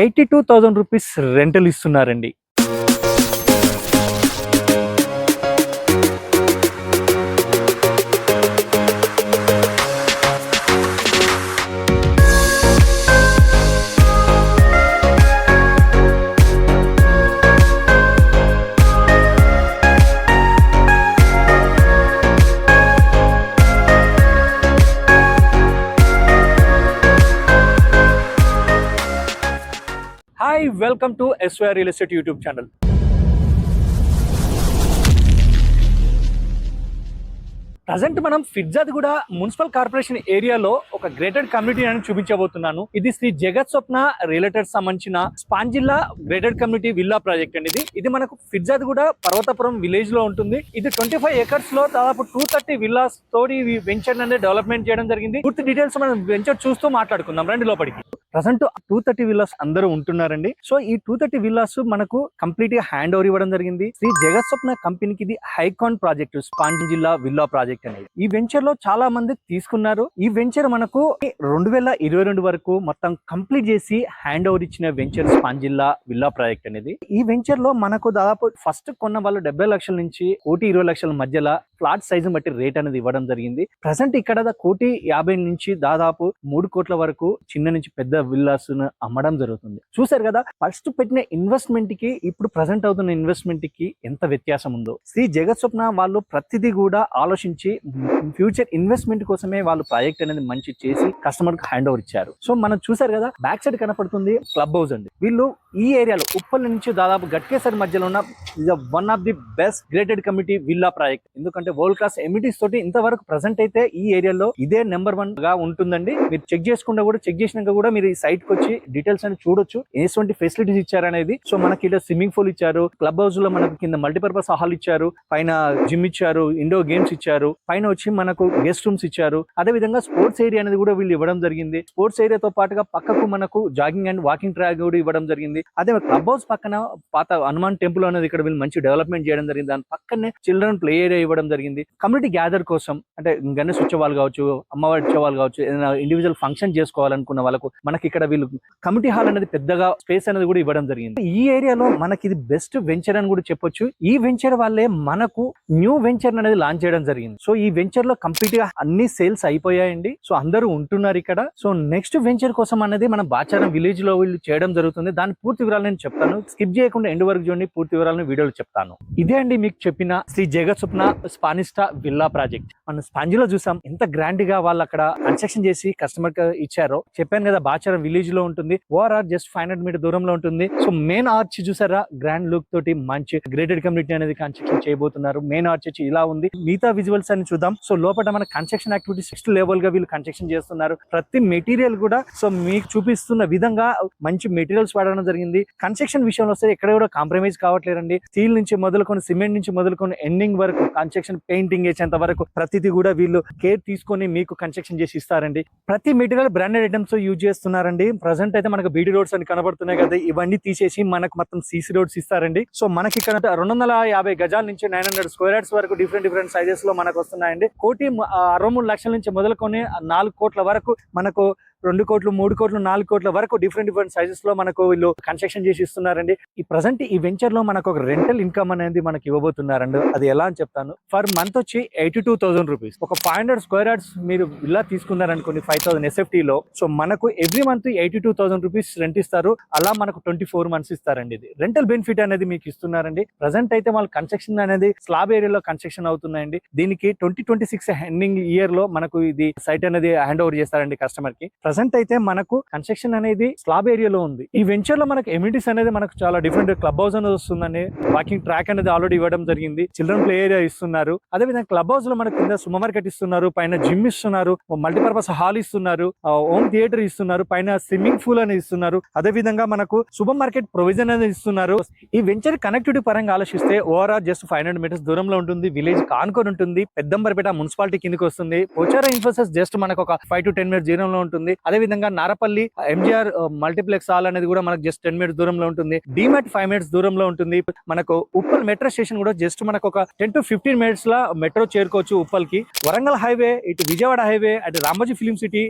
Eighty two thousand rupees rental ఇస్తున్నారండి. Hi welcome to SYR real estate YouTube channel. Present మనం ఫిర్జాద్ కూడా municipal corporation ఏరియాలో ఒక గ్రేటెడ్ కమ్యూనిటీ అని చూపించబోతున్నాను. ఇది శ్రీ జగత్ స్వప్న రిలేటెడ్ సంబంధించిన స్పాన్ జిల్లా గ్రేటెడ్ కమ్యూనిటీ విల్లా ప్రాజెక్ట్ అండి ఇది. ఇది మనకు ఫిర్జాద్ కూడా పర్వతపురం విలేజ్లో ఉంటుంది. ఇది ట్వంటీ ఫైవ్ ఏకర్స్లో దాదాపు టూ థర్టీ విల్లాస్ తోటి వెంచర్ అనేది డెవలప్మెంట్ చేయడం జరిగింది. పూర్తి డీటెయిల్స్ మనం వెంచర్ చూస్తూ మాట్లాడుకుందాం. రండి లోపలికి. ప్రజెంట్ టూ థర్టీ విల్లాస్ అందరూ ఉంటున్నారండి. సో ఈ టూ థర్టీ విల్లాస్ మనకు కంప్లీట్గా హ్యాండ్ ఓవర్ ఇవ్వడం జరిగింది. శ్రీ జగత్ స్వప్న కంపెనీకి ఇది హైకాన్ ప్రాజెక్ట్ స్పాంజి జిల్లా విల్లా ప్రాజెక్ట్ అనేది. ఈ వెంచర్లో చాలా మంది తీసుకున్నారు. ఈ వెంచర్ మనకు రెండు వేల ఇరవై రెండు వరకు మొత్తం కంప్లీట్ చేసి హ్యాండ్ ఓవర్ ఇచ్చిన వెంచర్ స్పాంజ్ జిల్లా విల్లా ప్రాజెక్ట్ అనేది. ఈ వెంచర్లో మనకు దాదాపు ఫస్ట్ కొన్న వాళ్ళు డెబ్బై లక్షల నుంచి కోటి ఇరవై లక్షల మధ్యలో ఫ్లాట్ సైజు బట్టి రేట్ అనేది ఇవ్వడం జరిగింది. ప్రజెంట్ ఇక్కడ కోటి యాభై నుంచి దాదాపు మూడు కోట్ల వరకు చిన్న నుంచి పెద్ద విల్లాస్ అమ్మడం జరుగుతుంది. చూసారు కదా ఫస్ట్ పెట్టిన ఇన్వెస్ట్మెంట్కి ఇప్పుడు ప్రజెంట్ అవుతున్న ఇన్వెస్ట్మెంట్కి ఎంత వ్యత్యాసం ఉందో. శ్రీ జగత్ స్వప్న వాళ్ళు ప్రతిదీ కూడా ఆలోచించి ఫ్యూచర్ ఇన్వెస్ట్మెంట్ కోసమే వాళ్ళు ప్రాజెక్ట్ అనేది మంచి చేసి కస్టమర్కి హ్యాండ్ ఓవర్ ఇచ్చారు. సో మనం చూసారు కదా బ్యాక్ సైడ్ కనపడుతుంది క్లబ్ హౌస్ అండి. వీళ్ళు ఈ ఏరియాలో ఉప్పల్ నుంచి దాదాపు గట్కేసరి మధ్యలో ఉన్న one of the best gated community villa project ఎందుకంటే వరల్డ్ క్లాస్ ఎమిటీస్ తోటి ఇంతవరకు ప్రజెంట్ అయితే ఈ ఏరియాలో ఇదే నెంబర్ వన్గా ఉంటుందండి. మీరు చెక్ చేసుకుంటా కూడా చెక్ చేసినాక కూడా మీరు ఈ సైట్కి వచ్చి డీటెయిల్స్ అని చూడొచ్చు. ఎటువంటి ఫెసిలిటీస్ ఇచ్చారనేది. సో మనకి ఇక్కడ స్విమ్మింగ్ పూల్ ఇచ్చారు క్లబ్ హౌస్లో మనకు కింద మల్టీపర్పస్ హాల్ ఇచ్చారు పైన జిమ్ ఇచ్చారు ఇండోర్ గేమ్స్ ఇచ్చారు పైన వచ్చి మనకు గెస్ట్ రూమ్స్ ఇచ్చారు. అదే విధంగా స్పోర్ట్స్ ఏరియా అనేది కూడా వీళ్ళు ఇవ్వడం జరిగింది. స్పోర్ట్స్ ఏరియాతో పాటుగా పక్కకు మనకు జాగింగ్ అండ్ వాకింగ్ ట్రాక్ కూడా ఇవ్వడం జరిగింది. అదే క్లబ్ హౌస్ పక్కన పాత హనుమాన్ టెంపుల్ అనేది ఇక్కడ వీళ్ళు మంచి డెవలప్మెంట్ చేయడం జరిగింది. దాని పక్కనే చిల్డ్రన్ ప్లే ఏరియా ఇవ్వడం జరిగింది. కమ్యూనిటీ గ్యాదర్ కోసం అంటే గణేష్ ఉత్సవాలు కావచ్చు అమ్మవారి ఉత్సవాలు కావచ్చు ఏదైనా ఇండివిజువల్ ఫంక్షన్ చేసుకోవాలనుకున్న వాళ్ళకు మనకి ఇక్కడ వీళ్ళు కమిటీ హాల్ అనేది పెద్దగా స్పేస్ అనేది కూడా ఇవ్వడం జరిగింది. ఈ ఏరియాలో మనకి ఇది బెస్ట్ వెంచర్ అని కూడా చెప్పొచ్చు. ఈ వెంచర్ వాళ్ళే మనకు న్యూ వెంచర్ అనేది లాంచ్ చేయడం జరిగింది. సో ఈ వెంచర్లో కంప్లీట్గా అన్ని సేల్స్ అయిపోయాయండి. సో అందరూ ఉంటున్నారు ఇక్కడ. సో నెక్స్ట్ వెంచర్ కోసం అనేది మన బాచారం విలేజ్లో వీళ్ళు చేయడం జరుగుతుంది. దాని పూర్తి వివరాలు నేను చెప్తాను. స్కిప్ చేయకుండా ఎండ్ వరకు చూడండి పూర్తి వివరాలను వీడియోలో చెప్తాను. ఇదే అండి మీకు చెప్పిన శ్రీ జగత్ స్పానిస్టా విల్లా ప్రాజెక్ట్. మనం స్పాంజిలో చూసాం ఎంత గ్రాండ్గా వాళ్ళు అక్కడ కన్స్ట్రక్షన్ చేసి కస్టమర్కి ఇచ్చారో. చెప్పాను కదా బాచారం విలేజ్లో ఉంటుంది ORR just five hundred metre దూరంలో ఉంటుంది. సో మెయిన్ ఆర్చ్ చూసారా? గ్రాండ్ లుక్ తోటి మంచి గ్రేటెడ్ కమ్యూనిటీ అనేది కన్స్ట్రక్షన్ చేయబోతున్నారు. మెయిన్ ఆర్చ్ వచ్చి ఇలా ఉంది. మిగతా విజువల్స్ అని చూద్దాం. సో లోపల మన కన్స్ట్రక్షన్ యాక్టివిటీ సిక్స్త్ లెవెల్గా వీళ్ళు కన్స్ట్రక్షన్ చేస్తున్నారు. ప్రతి మెటీరియల్ కూడా సో మీకు చూపిస్తున్న విధంగా మంచి మెటీరియల్స్ వాడడం జరిగింది. కన్స్ట్రక్షన్ విషయంలో వస్తే ఎక్కడ కూడా కాంప్రమైజ్ కావట్లేదండి. స్టీల్ నుంచి మొదలుకొని సిమెంట్ నుంచి మొదలుకొని ఎండింగ్ వరకు కన్స్ట్రక్షన్ పెయింటింగ్ వేసేంత వరకు ప్రతిదీ కూడా వీళ్ళు కేర్ తీసుకొని మీకు కన్స్ట్రక్షన్ చేసి ఇస్తారండి. ప్రతి మెటీరియల్ బ్రాండెడ్ ఐటమ్స్ యూజ్ చేస్తున్నారండి. ప్రజెంట్ అయితే మనకు బీడీ రోడ్స్ అని కనబడుతున్నాయి కదా ఇవన్నీ తీసేసి మనకు మొత్తం సీసీ రోడ్స్ ఇస్తారండి. సో మనకి ఇక్కడ రెండు వందల యాభై గజాల నుంచి నైన్ హండ్రెడ్ స్క్వేర్ యార్డ్స్ వరకు డిఫరెంట్ డిఫరెంట్ సైజెస్లో మనకు వస్తున్నాయండి. కోటి ఆ, అరవై మూడు లక్షల నుంచి మొదలుకొని నాలుగు కోట్ల వరకు మనకు రెండు కోట్లు మూడు కోట్లు నాలుగు కోట్ల వరకు డిఫరెంట్ డిఫరెంట్ సైజెస్లో మనకు వీళ్ళు కన్స్ట్రక్షన్ చేసి ఇస్తున్నారండి. ఈ ప్రజెంట్ ఈ వెంచర్లో మనకు ఒక రెంటల్ ఇన్కమ్ అనేది మనకి ఇవ్వబోతున్నారండి. అది ఎలా అని చెప్తాను. ఫర్ మంత్ వచ్చి ఎయిటీ టూ థౌసండ్ రూపీస్ ఒక ఫైవ్ హండ్రెడ్ స్క్వేర్ యార్డ్స్ మీరు ఇలా తీసుకున్నారనుకోండి ఫైవ్ థౌసండ్ ఎస్ఎఫ్టీ లో. సో మనకు every month eighty two thousand rupees rent ఇస్తారు. అలా మనకు ట్వంటీ ఫోర్ మంత్స్ ఇస్తారండి ఇది. రెంటల్ బెనిఫిట్ అనేది మీకు ఇస్తున్నారండి. ప్రజెంట్ అయితే వాళ్ళు కన్స్ట్రక్షన్ అనేది స్లాబ్ ఏరియాలో కన్స్ట్రక్షన్ అవుతున్నాయండి. దీనికి ట్వంటీ ట్వంటీ సిక్స్ ఎండింగ్ ఇయర్లో మనకు ఇది సైట్ అనేది హ్యాండ్ ఓవర్ చేస్తారండి కస్టమర్కి. ప్రజెంట్ అయితే మనకు కన్స్ట్రక్షన్ అనేది స్లాబ్ ఏరియాలో ఉంది. ఈ వెంచర్లో మనకు ఎమ్యూనిటీస్ అనేది మనకు చాలా డిఫరెంట్ క్లబ్ హౌస్ అనేది వస్తుందండి వాకింగ్ ట్రాక్ అనేది ఆల్రెడీ ఇవ్వడం జరిగింది. చిల్డ్రన్ ప్లే ఏరియా ఇస్తున్నారు. అదే విధంగా క్లబ్ హౌస్లో మనకి కింద సూపర్ మార్కెట్ ఇస్తున్నారు. పైన జిమ్ ఇస్తున్నారు. మల్టీపర్పస్ హాల్ ఇస్తున్నారు. హోమ్ థియేటర్ ఇస్తున్నారు. పైన స్విమ్మింగ్ పూల్ అనేది ఇస్తున్నారు. అదే విధంగా మనకు సూపర్ మార్కెట్ ప్రొవిజన్ అనేది ఇస్తున్నారు. ఈ వెంచర్ కనెక్టివిటీ పరంగా ఆలోచిస్తే overall just five hundred metres దూరంలో ఉంటుంది. విలేజ్ కానుకొని ఉంటుంది. పెద్దంబరపేట మున్సిపాలిటీ కిందకి వస్తుంది. పోచారా ఇన్ఫోసిస్ జస్ట్ మనకు ఒక ఫైవ్ టు టెన్ మినిట్స్ దూరంలో ఉంటుంది. అదే విధంగా నారపల్లి ఎంజీఆర్ మల్టీప్లెక్స్ హాల్ అనేది కూడా మనకు జస్ట్ టెన్ మినిట్స్ దూరంలో ఉంటుంది. డిమాట్ ఫైవ్ మినిట్స్ దూరంలో ఉంటుంది. మనకు ఉప్పల్ మెట్రో స్టేషన్ కూడా జస్ట్ మనకు ఒక టెన్ టు ఫిఫ్టీన్ మినిట్స్ లా మెట్రో చేరుకోవచ్చు ఉప్పల్కి. వరంగల్ హైవే ఇటు విజయవాడ హైవే అటు రామోజీ ఫిలిం సిటీ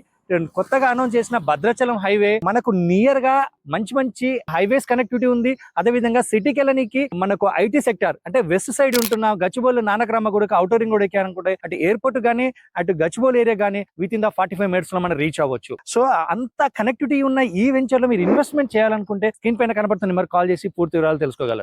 కొత్తగా అనౌన్స్ చేసిన భద్రాచలం హైవే మనకు నియర్గా మంచి మంచి హైవేస్ కనెక్టివిటీ ఉంది. అదే విధంగా సిటీకి వెళ్ళడానికి మనకు ఐటీ సెక్టర్ అంటే వెస్ట్ సైడ్ ఉంటున్న గచ్చిబోలు నానక్రామ గుడికి అవుటర్ రింగ్ కూడా ఎక్కారనుకుంటే అటు ఎయిర్పోర్ట్ కానీ అటు గచ్చిబోలు ఏరియా గానీ within the forty five మినిట్స్లో మనం రీచ్ అవ్వచ్చు. సో అంత కనెక్టివిటీ ఉన్న ఈ వెంచర్లో మీరు ఇన్వెస్ట్మెంట్ చేయాలనుకుంటే స్క్రీన్ పైన కనబడుతున్న నెంబర్ కాల్ చేసి పూర్తి వివరాలు తెలుసుకోగలరు.